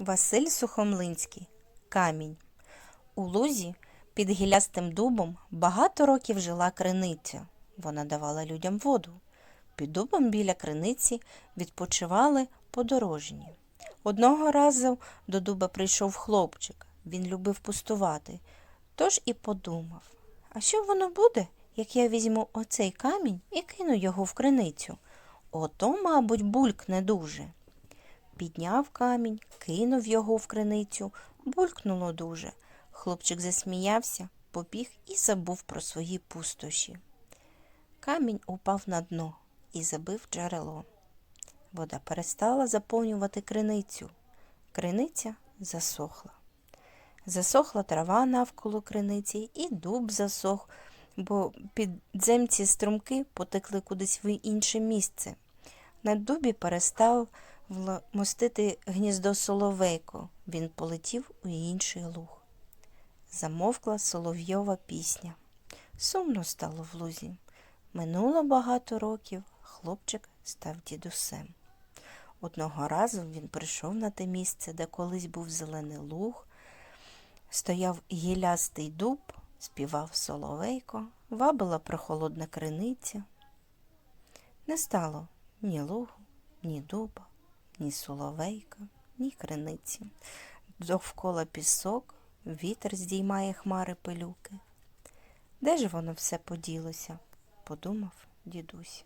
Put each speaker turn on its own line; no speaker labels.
Василь Сухомлинський. Камінь. У лузі під гілястим дубом багато років жила криниця. Вона давала людям воду. Під дубом біля криниці відпочивали подорожні. Одного разу до дуба прийшов хлопчик. Він любив пустувати. Тож і подумав: а що воно буде, як я візьму оцей камінь і кину його в криницю? Ото, мабуть, булькне дуже. Підняв камінь, кинув його в криницю, булькнуло дуже. Хлопчик засміявся, побіг і забув про свої пустощі. Камінь упав на дно і забив джерело. Вода перестала заповнювати криницю. Криниця засохла. Засохла трава навколо криниці, і дуб засох, бо підземці струмки потекли кудись в інше місце. На дубі перестав мостити гніздо соловейко. Він полетів у інший луг. Замовкла соловйова пісня. Сумно стало в лузі. Минуло багато років, хлопчик став дідусем. Одного разу він прийшов на те місце, де колись був зелений луг, стояв гілястий дуб, співав соловейко, вабила прохолодна криниця. Не стало ні лугу, ні дуба, ні соловейка, ні криниці. Довкола пісок, вітер здіймає хмари пилюки. Де ж воно все поділося? подумав дідусь.